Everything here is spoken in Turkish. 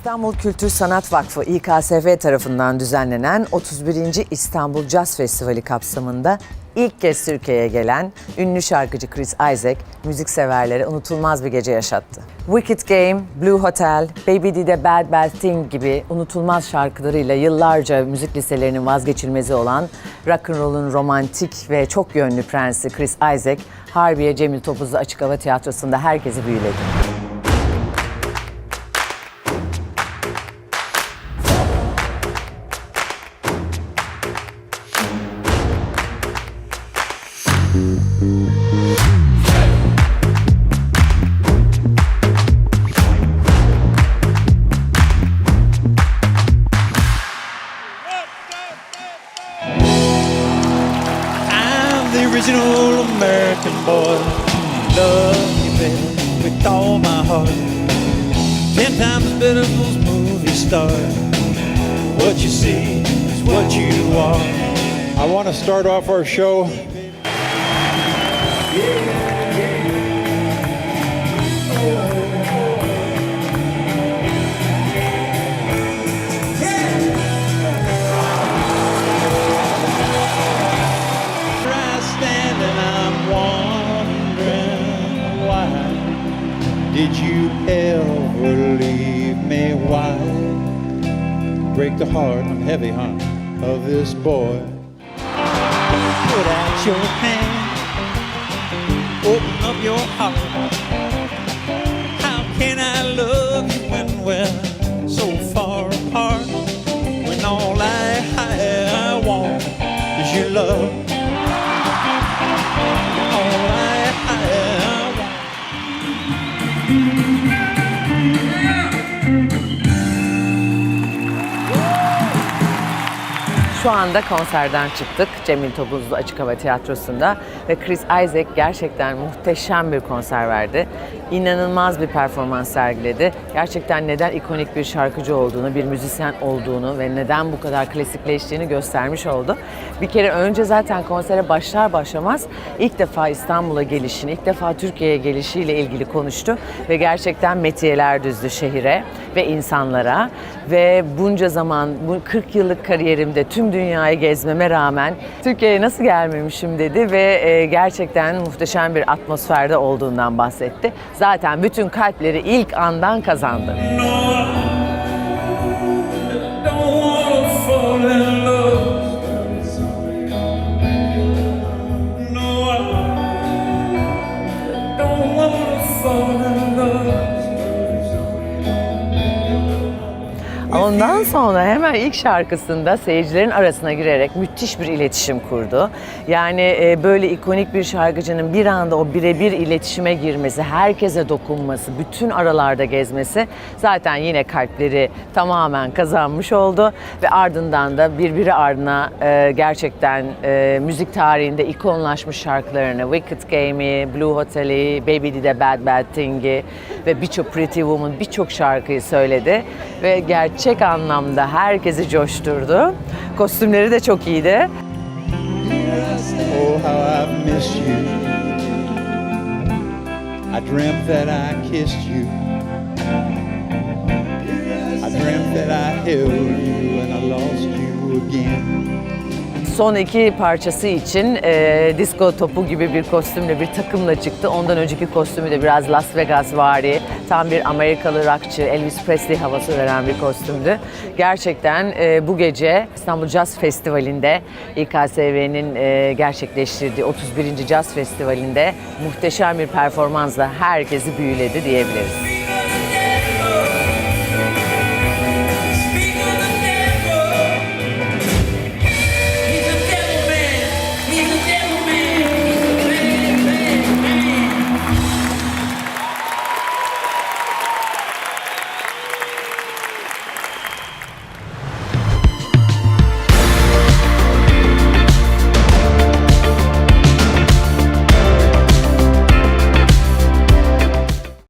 İstanbul Kültür Sanat Vakfı İKSV tarafından düzenlenen 31. İstanbul Jazz Festivali kapsamında ilk kez Türkiye'ye gelen ünlü şarkıcı Chris Isaac müzikseverlere unutulmaz bir gece yaşattı. Wicked Game, Blue Hotel, Baby Did a Bad Bad Thing gibi unutulmaz şarkılarıyla yıllarca müzik liselerinin vazgeçilmezi olan rock'n'roll'un romantik ve çok yönlü prensi Chris Isaac, Harbiye Cemil Topuzlu Açık Hava Tiyatrosu'nda herkesi büyüledi. Original American boy. Hmm. Love you, baby, with all my heart. Ten times better than those movie stars. What you see is what you are. I want to start off our show. I break the heart? I'm heavy, huh? Of this boy. Put out your hand, Şu anda konserden çıktık Cemil Topuzlu Açık Hava Tiyatrosu'nda ve Chris Isaac gerçekten muhteşem bir konser verdi. İnanılmaz bir performans sergiledi. Gerçekten neden ikonik bir şarkıcı olduğunu, bir müzisyen olduğunu ve neden bu kadar klasikleştiğini göstermiş oldu. Bir kere önce zaten konsere başlar başlamaz ilk defa İstanbul'a gelişini, ilk defa Türkiye'ye gelişiyle ilgili konuştu ve gerçekten metiyeler düzdü şehire ve insanlara ve bunca zaman bu 40 yıllık kariyerimde tüm dünyayı gezmeme rağmen Türkiye'ye nasıl gelmemişim dedi ve e, gerçekten muhteşem bir atmosferde olduğundan bahsetti. Zaten bütün kalpleri ilk andan kazandı. Don't Ondan sonra hemen ilk şarkısında seyircilerin arasına girerek müthiş bir iletişim kurdu. Yani e, böyle ikonik bir şarkıcının bir anda o birebir iletişime girmesi, herkese dokunması, bütün aralarda gezmesi zaten yine kalpleri tamamen kazanmış oldu. Ve ardından da birbiri ardına e, gerçekten e, müzik tarihinde ikonlaşmış şarkılarını Wicked Game'i, Blue Hotel'i, Baby Did Bad Bad Thing'i ve birçok Pretty Woman birçok şarkıyı söyledi. Ve gerçek anlamda herkesi coşturdu. Kostümleri de çok iyiydi. Oh, how I've missed you. I dreamt that I kissed you. I dreamt that I held you and I lost you again. Son iki parçası için e, disco topu gibi bir kostümle, bir takımla çıktı. Ondan önceki kostümü de biraz Las Vegas vari, tam bir Amerikalı rockçı, Elvis Presley havası veren bir kostümdü. Gerçekten e, bu gece İstanbul Jazz Festivali'nde İKSV'nin e, gerçekleştirdiği 31. Jazz Festivali'nde muhteşem bir performansla herkesi büyüledi diyebiliriz.